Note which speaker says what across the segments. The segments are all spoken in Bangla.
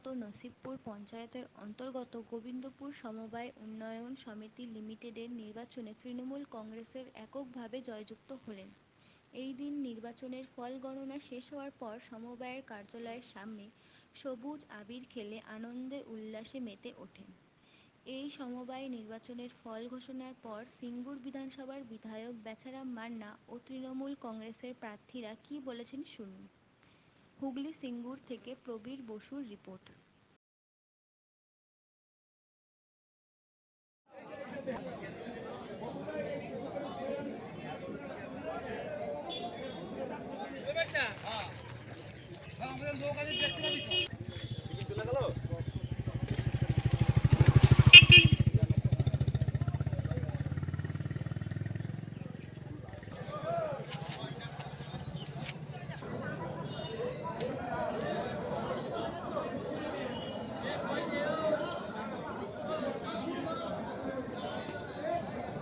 Speaker 1: অন্তর্গত নসিবপুর পঞ্চায়েতের অন্তর্গত গোবিন্দপুর সমবায় উন্নয়ন সমিতি লিমিটেডের নির্বাচনে তৃণমূল কংগ্রেসের এককভাবে জয়যুক্ত হলেন। এই দিন নির্বাচনের ফল গণনা শেষ হওয়ার পর সমবায়ের কার্যালয়ের সামনে সবুজ আবির খেলে আনন্দে উল্লাসে মেতে ওঠেন। এই সমবায় নির্বাচনের ফল ঘোষণার পর সিঙ্গুর বিধানসভার বিধায়ক বেচারাম মান্না ও তৃণমূল কংগ্রেসের প্রার্থীরা কি বলেছেন শুনুন। হুগলি সিঙ্গুর থেকে প্রবীর বসুর রিপোর্ট।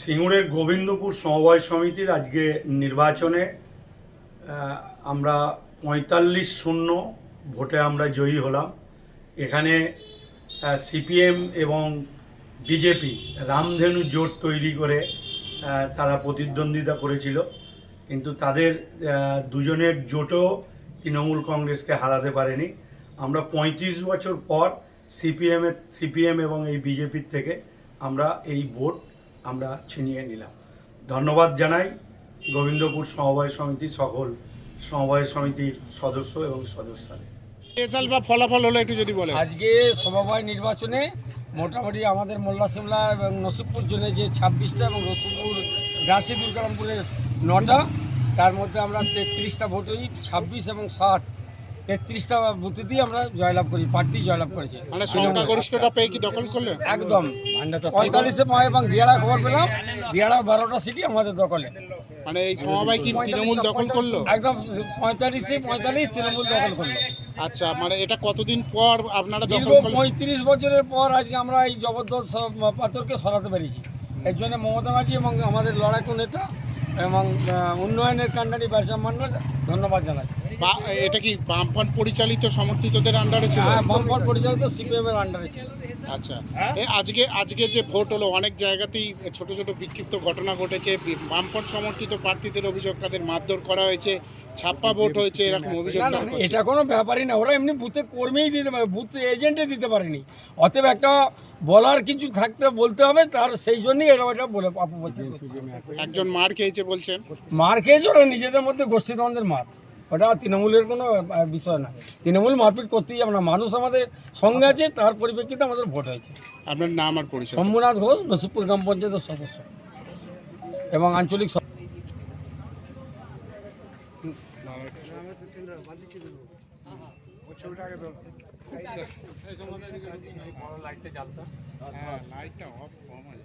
Speaker 2: সিঙ্গুরের গোবিন্দপুর সমবায় সমিতির আজকে নির্বাচনে আমরা পঁয়তাল্লিশ শূন্য ভোটে আমরা জয়ী হলাম। এখানে সিপিএম এবং বিজেপি রামধেনু জোট তৈরি করে তারা প্রতিদ্বন্দ্বিতা করেছিল। কিন্তু তাদের দুজনের জোটও তৃণমূল কংগ্রেসকে হারাতে পারেনি। আমরা পঁয়ত্রিশ বছর পর সিপিএমের সিপিএম এবং এই বিজেপির থেকে আমরা এই ভোট আমরা ছিনিয়ে নিলাম। ধন্যবাদ জানাই গোবিন্দপুর সমবায় সমিতির সকল সমবায় সমিতির সদস্য এবং সদস্যদের।
Speaker 3: রেজাল্ট বা ফলাফল হলো একটু যদি বলেন।
Speaker 4: আজকে সমবায় নির্বাচনে মোটামুটি আমাদের মোল্লা সিমলা এবং নসিবপুর জোনে যে ছাব্বিশটা এবং রসুলপুর গাছি দুর্গারামপুরের নটা তার মধ্যে আমরা তেত্রিশটা ভোট হই ছাব্বিশ এবং ষাট তেত্রিশটা বুথে দিয়ে আমরা জয়লাভ করি প্রার্থী জয়লাভ করেছে।
Speaker 3: মানে সংখ্যাগরিষ্ঠটা পেয়ে কি দখল করলে?
Speaker 4: একদম। পঁয়তাল্লিশে পায় এবং দিয়াড়া খবর পেলাম দিয়াড়া বারোটা সিটি আমাদের দখলে।
Speaker 3: মানে এই সমবায় কি তৃণমূল দখল করল?
Speaker 4: একদম পঁয়তাল্লিশে পঁয়তাল্লিশ তৃণমূল দখল করল।
Speaker 3: আচ্ছা মানে এটা কতদিন পর আপনারা
Speaker 4: দীর্ঘ পঁয়ত্রিশ বছরের পর আজকে আমরা এই জবরদস্ত সব পাথরকে সরাতে পেরেছি। এর জন্য মমতা মাঝি এবং আমাদের লড়াকু নেতা এবং উন্নয়নের কাণ্ডারি ব্যবসা মান্ডল ধন্যবাদ জানাই
Speaker 3: বা- এটা কি বামফ্রন্ট পরিচালিত সমর্থিতদের আন্ডারে ছিল?
Speaker 4: হ্যাঁ বামফ্রন্ট পরিচালিত সিপিএম এর আন্ডারে ছিল।
Speaker 3: আচ্ছা। আজকে আজকে যে ভোট হলো অনেক জায়গাতেই ছোট ছোট বিক্ষিপ্ত ঘটনা ঘটেছে। বামফ্রন্ট সমর্থিত প্রার্থীদের অভিযোগ তাদের মারধর করা হয়েছে ছাপ্পা ভোট হয়েছে এরকম অভিযোগ।
Speaker 4: এটা কোনো ব্যাপারই না। ওরা এমনি বুথে কর্মীই দিতে পারে বুথ এজেন্টে দিতে পারেনি। অতএব একটা বলার কিছু থাকতে বলতে হবে তার সেই জন্যই এরা ওটা বলে করছে।
Speaker 3: একজন মার খেয়েছে বলছেন।
Speaker 4: মার খেয়েছে ওরা নিজেদের মধ্যে গোষ্ঠীদ্বন্দ্বের মার। ওটা তৃণমূলের কোনো বিষয় না। তৃণমূল মারপিট করতেই যাবে না মানুষ আমাদের সঙ্গে আছে তার পরিপ্রেক্ষিতে আমাদের ভোট হয়েছে।
Speaker 3: আপনার নাম আর পরিচয়।
Speaker 4: শম্ভুনাথ ঘোষ নসিবপুর গ্রাম পঞ্চায়েতের সদস্য। এবং আঞ্চলিক স-
Speaker 3: হ্যাঁ লাইটটা অফ কম আছে